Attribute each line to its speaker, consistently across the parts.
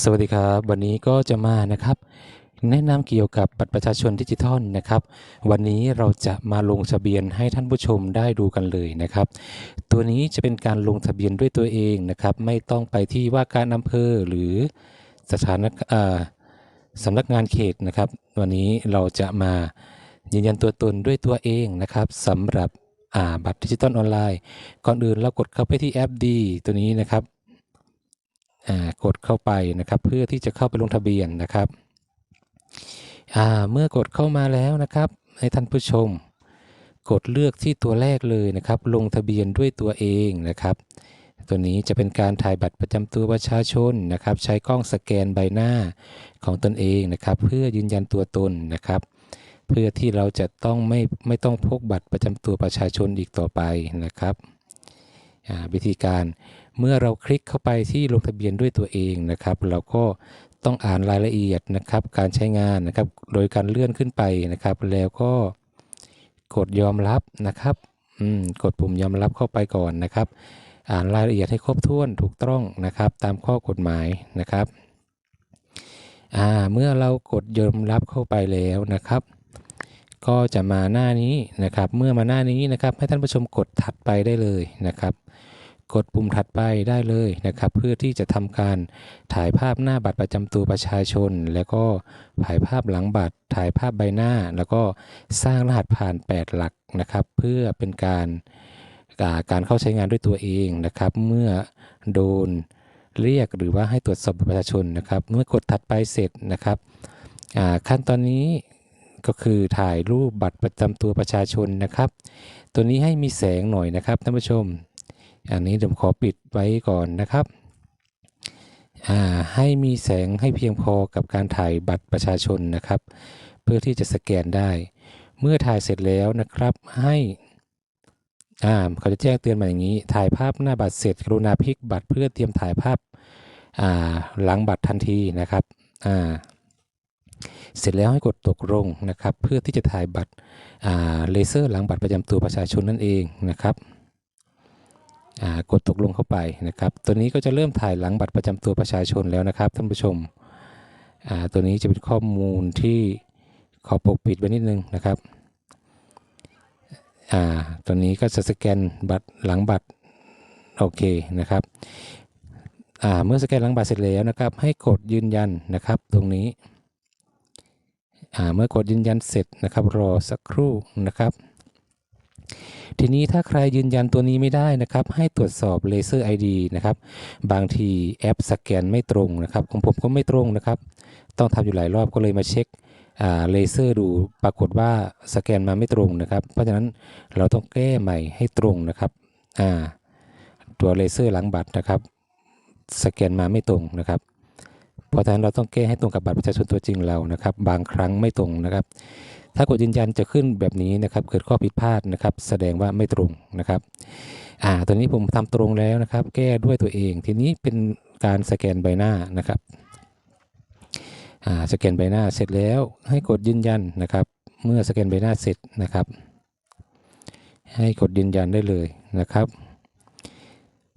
Speaker 1: สวัสดีครับ วันนี้ก็จะมานะครับ แนะนำเกี่ยวกับบัตรประชาชนดิจิทัลนะครับ วันนี้เราจะมาลงทะเบียนให้ท่านผู้ชมได้ดูกันเลยนะครับ ตัวนี้จะเป็นการลงทะเบียนด้วยตัวเองนะครับ ไม่ต้องไปที่ว่าการอำเภอหรือสถานอ่าสำนักงานเขตนะครับ วันนี้เราจะมายืนยันตัวตนด้วยตัวเองนะครับสำหรับบัตรดิจิทัลออนไลน์ ก่อนอื่นเรากดเข้าไปที่แอปดีตัวนี้นะครับ กดเข้าไปนะครับเพื่อที่จะเข้าไปลงทะเบียนนะครับเมื่อกดเข้ามาแล้วนะครับให้ท่านผู้ชม กดเลือกที่ตัวแรกเลยนะครับ ลงทะเบียนด้วยตัวเองนะครับ ตัวนี้จะเป็นการถ่ายบัตรประจำตัวประชาชนนะครับ ใช้กล้องสแกนใบหน้าของตนเองนะครับ เพื่อยืนยันตัวตนนะครับ เพื่อที่เราจะต้องไม่ไม่ต้องพกบัตรประจำตัวประชาชนอีกต่อไปนะครับวิธีการ เมื่อเราคลิกเข้าไปที่ลงทะเบียนด้วยตัวเองนะครับ เราก็ต้องอ่านรายละเอียดนะครับ การใช้งานนะครับ โดยการเลื่อนขึ้นไปนะครับ แล้วก็กดยอมรับนะครับอืมกดปุ่มยอมรับเข้าไปก่อนนะครับ อ่านรายละเอียดให้ครบถ้วนถูกต้องนะครับ ตามข้อกฎหมายนะครับอ่าเมื่อเรากดยอมรับเข้าไปแล้วนะครับ ก็จะมาหน้านี้นะครับ เมื่อมาหน้านี้นะครับ ให้ท่านผู้ชมกดถัดไปได้เลยนะครับ กดปุ่มถัดไปได้เลยนะครับ เพื่อที่จะทำการถ่ายภาพหน้าบัตรประจำตัวประชาชน แล้วก็ถ่ายภาพหลังบัตร ถ่ายภาพใบหน้า แล้วก็สร้างรหัสผ่าน 8 หลักนะครับ เพื่อเป็นการาการเข้าใช้งานด้วยตัวเองนะครับ เมื่อโดนเรียกหรือว่าให้ตรวจสอบประชาชนนะครับ เมื่อกดถัดไปเสร็จนะครับขั้นตอนนี้ก็คือถ่ายรูปบัตรประจำตัวประชาชนนะครับ ตัวนี้ให้มีแสงหน่อยนะครับท่านผู้ชม อันนี้ผมขอปิดไว้ก่อนนะครับให้มีแสงให้เพียงพอกับการถ่ายบัตรประชาชนนะครับ เพื่อที่จะสแกนได้ เมื่อถ่ายเสร็จแล้วนะครับให้อ่าเขาจะแจ้งเตือนมาอย่างนี้ ถ่ายภาพหน้าบัตรเสร็จ กรุณาพลิกบัตรเพื่อเตรียมถ่ายภาพอ่าหลังบัตรทันทีนะครับอ่าเสร็จแล้วให้กดตกลงนะครับ เพื่อที่จะถ่ายบัตรเลเซอร์หลังบัตรประจำตัวประชาชนนั่นเองนะครับ กดตกลงเข้าไปนะครับ ตัวนี้ก็จะเริ่มถ่ายหลังบัตรประจำตัวประชาชนแล้วนะครับท่านผู้ชม ตัวนี้จะเป็นข้อมูลที่ขอปกปิดไว้นิดนึงนะครับตัวนี้ก็จะสแกนบัตรหลังบัตรโอเคนะครับเมื่อสแกนหลังบัตรเสร็จแล้วนะครับ ให้กดยืนยันนะครับตรงนี้เมื่อกดยืนยันเสร็จนะครับ รอสักครู่นะครับ ทีนี้ถ้าใครยืนยันตัวนี้ไม่ได้นะครับ ให้ตรวจสอบ Laser ID นะครับ บางทีแอปสแกนไม่ตรงนะครับ ของผมก็ไม่ตรงนะครับ ต้องทำอยู่หลายรอบก็เลยมาเช็คเลเซอร์ดูปรากฏว่าสแกนมาไม่ตรงนะครับ เพราะฉะนั้นเราต้องแก้ใหม่ให้ตรงนะครับตัวเลเซอร์หลังบัตรนะครับ สแกนมาไม่ตรงนะครับเพราะฉะนั้นเราต้องแก้ให้ตรงกับบัตรประชาชนตัวจริงเรานะครับ บางครั้งไม่ตรงนะครับถ้ากดยืนยันจะขึ้นแบบนี้นะครับ เกิดข้อผิดพลาดนะครับ แสดงว่าไม่ตรงนะครับอ่าตัวนี้ผมทำตรงแล้วนะครับ แก้ด้วยตัวเอง ทีนี้เป็นการสแกนใบหน้านะครับอ่าสแกนใบหน้าเสร็จแล้วให้กดยืนยันนะครับ เมื่อสแกนใบหน้าเสร็จนะครับ ให้กดยืนยันได้เลยนะครับ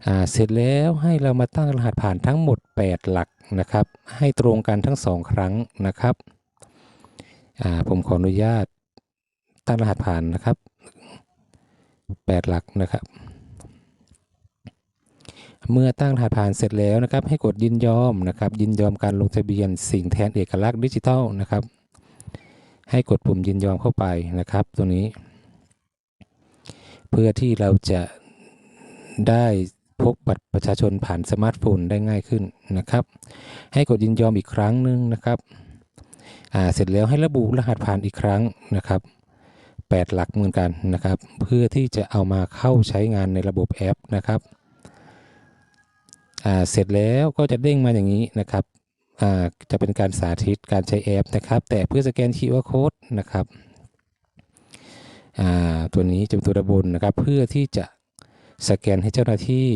Speaker 1: อ่าเสร็จแล้วให้เรามาตั้งรหัสผ่านทั้งหมด 8 หลักนะครับ ให้ตรงกันทั้ง 2 ครั้งนะครับ ผมขออนุญาตตั้งรหัสผ่านนะครับ 8 หลักนะครับ เมื่อตั้งรหัสผ่านเสร็จแล้วนะครับ ให้กดยินยอมนะครับ ยินยอมการลงทะเบียนสิ่งแทนเอกลักษณ์ดิจิทัลนะครับ ให้กดปุ่มยินยอมเข้าไปนะครับ ตัวนี้ เพื่อที่เราจะได้พกบัตรประชาชนผ่านสมาร์ทโฟนได้ง่ายขึ้นนะครับ ให้กดยินยอมอีกครั้งหนึ่งนะครับ เสร็จแล้วให้ระบุรหัสผ่านอีกครั้งนะครับ8หลักเหมือนกันนะครับ เพื่อที่จะเอามาเข้าใช้งานในระบบแอปนะครับอ่าเสร็จแล้วก็จะเด้งมาอย่างนี้นะครับอ่าจะเป็นการสาธิตการใช้แอปนะครับ แต่เพื่อสแกน QR code นะครับอ่าตัวนี้จะเป็นตัวระบนนะครับ เพื่อที่จะสแกนให้เจ้าหน้าที่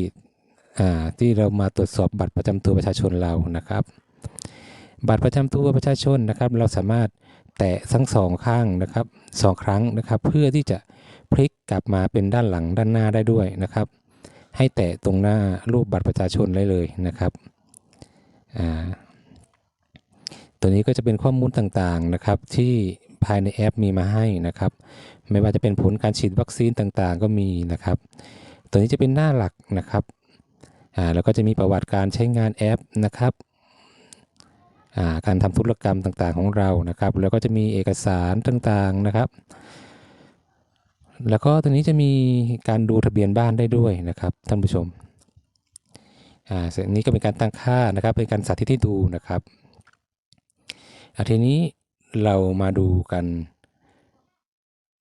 Speaker 1: อ่าที่เรามาตรวจสอบบัตรประจำตัวประชาชนเรานะครับ บัตรประจำตัวประชาชนนะครับ เราสามารถแตะทั้งสองข้างนะครับสองครั้งนะครับ เพื่อที่จะพลิกกลับมาเป็นด้านหลังด้านหน้าได้ด้วยนะครับ ให้แตะตรงหน้ารูปบัตรประชาชนได้เลยนะครับตัวนี้ก็จะเป็นข้อมูลต่างๆนะครับ ที่ภายในแอปมีมาให้นะครับ ไม่ว่าจะเป็นผลการฉีดวัคซีนต่างๆ ก็มีนะครับ ตัวนี้จะเป็นหน้าหลักนะครับแล้วก็จะมีประวัติการใช้งานแอปนะครับ การทำธุรกรรมต่างๆของเรานะครับ แล้วก็จะมีเอกสารต่างๆนะครับ แล้วก็ตัวนี้จะมีการดูทะเบียนบ้านได้ด้วยนะครับท่านผู้ชมอ่าส่วนนี้ก็เป็นการตั้งค่านะครับ เป็นการสาธิตให้ดูนะครับอาทีนี้เรามาดูกัน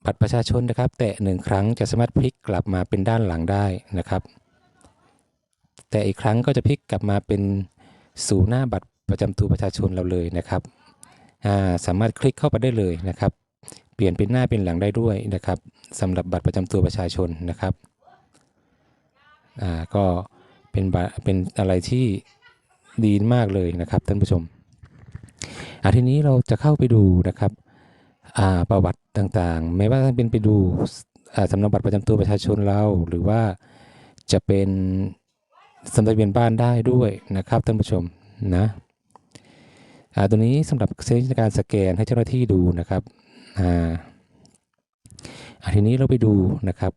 Speaker 1: บัตรประชาชนนะครับ แตะหนึ่งครั้งจะสามารถพลิกกลับมาเป็นด้านหลังได้นะครับ แต่อีกครั้งก็จะพลิกกลับมาเป็นสู่หน้าบัตร ประจำตัวประชาชนเราเลยนะครับอ่าสามารถคลิกเข้าไปได้เลยนะครับ เปลี่ยนเป็นหน้าเป็นหลังได้ด้วยนะครับสำหรับบัตรประจำตัวประชาชนนะครับอ่าก็เป็นบัตรเป็นอะไรที่ดีมากเลยนะครับท่านผู้ชมอ่าทีนี้เราจะเข้าไปดูนะครับอ่าประวัติต่างๆ ไม่ว่าจะเป็นไปดูอ่าสำเนาบัตรประจำตัวประชาชนเรา หรือว่าจะเป็นสำเนาทะเบียนบ้านได้ด้วยนะครับท่านผู้ชมนะ ตัวนี้สำหรับใช้ในการสแกนให้เจ้าหน้าที่ดูนะครับอ่าทีนี้เราไปดูนะครับ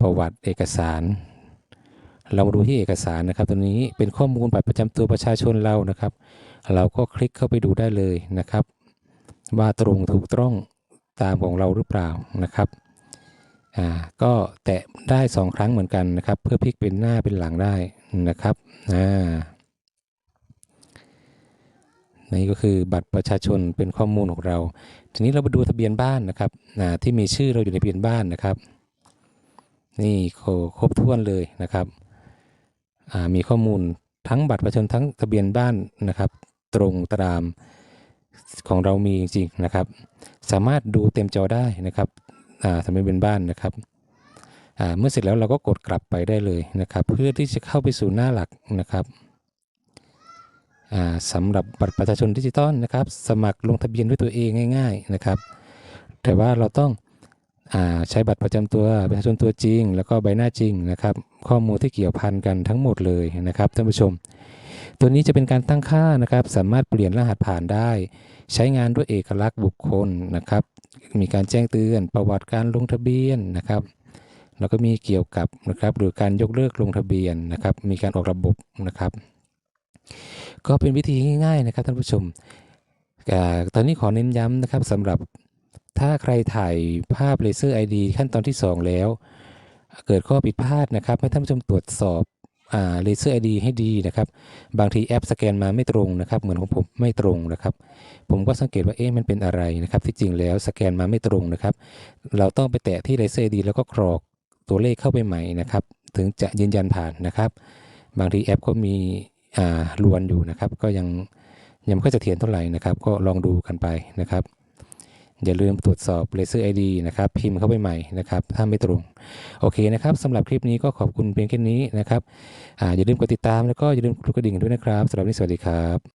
Speaker 1: ประวัติเอกสาร เรามาดูที่เอกสารนะครับ ตัวนี้เป็นข้อมูลบัตรประจำตัวประชาชนเรานะครับ เราก็คลิกเข้าไปดูได้เลยนะครับ ว่าตรงถูกต้องตามของเราหรือเปล่านะครับอ่าก็แตะได้สองครั้งเหมือนกันนะครับ เพื่อพลิกเป็นหน้าเป็นหลังได้นะครับอ่า นี่ก็คือบัตรประชาชนเป็นข้อมูลของเรา ทีนี้เราไปดูทะเบียนบ้านนะครับที่มีชื่อเราอยู่ในทะเบียนบ้านนะครับ นี่ครบถ้วนเลยนะครับ มีข้อมูลทั้งบัตรประชาชนทั้งทะเบียนบ้านนะครับ ตรงตามของเรามีจริงๆนะครับ สามารถดูเต็มจอได้นะครับอ่าทะเบียนบ้านนะครับเมื่อเสร็จแล้วเราก็กดกลับไปได้เลยนะครับ เพื่อที่จะเข้าไปสู่หน้าหลักนะครับ สำหรับบัตรประชาชนดิจิตอลนะครับ สมัครลงทะเบียนด้วยตัวเองง่าย ๆนะครับ แต่ว่าเราต้องอใช้บัตรประจำตัวประชาชนตัวจริง แล้วก็ใบหน้าจริงนะครับ ข้อมูลที่เกี่ยวพันกันทั้งหมดเลยนะครับท่านผู้ชม ตัวนี้จะเป็นการตั้งค่านะครับ สามารถเปลี่ยนรหัสผ่านได้ ใช้งานด้วยเอกลักษณ์บุคคลนะครับ มีการแจ้งเตือนประวัติการลงทะเบียนนะครับแล้วก็มีเกี่ยวกับนะครับหรือการยกเลิกลงทะเบียนนะครับ มีการออกระบบนะครับ ก็เป็นวิธีง่ายๆนะครับท่านผู้ชม ตอนนี้ขอเน้นย้ำนะครับสำหรับถ้าใครถ่ายภาพเลเซอร์ ID ขั้นตอนที่ 2 แล้ว เกิดข้อผิดพลาดนะครับ ให้ท่านผู้ชมตรวจสอบเลเซอร์ ID ให้ดีนะครับ บางทีแอปสแกนมาไม่ตรงนะครับ เหมือนของผมไม่ตรงนะครับ ผมก็สังเกตว่าเอ๊ะมันเป็นอะไรนะครับ ที่จริงแล้วสแกนมาไม่ตรงนะครับ เราต้องไปแตะที่เลเซอร์ ID แล้วก็กรอกตัวเลขเข้าไปใหม่นะครับ ถึงจะยืนยันผ่านนะครับ บางทีแอปก็มี อ่าลวนอยู่นะครับ ก็ยังยังไม่ค่อยจะเถียนเท่าไหร่นะครับ ก็ลองดูกันไปนะครับ อย่าลืมตรวจสอบ Laser ID นะครับ พิมพ์เข้าไปใหม่นะครับ ถ้าไม่ตรง โอเคนะครับสำหรับคลิปนี้ก็ขอบคุณเพียงแค่นี้นะครับออย่าลืมกดติดตามแล้วก็อย่าลืมกดกระดิ่งด้วยนะครับสำหรับนนี้สวัสดีครับ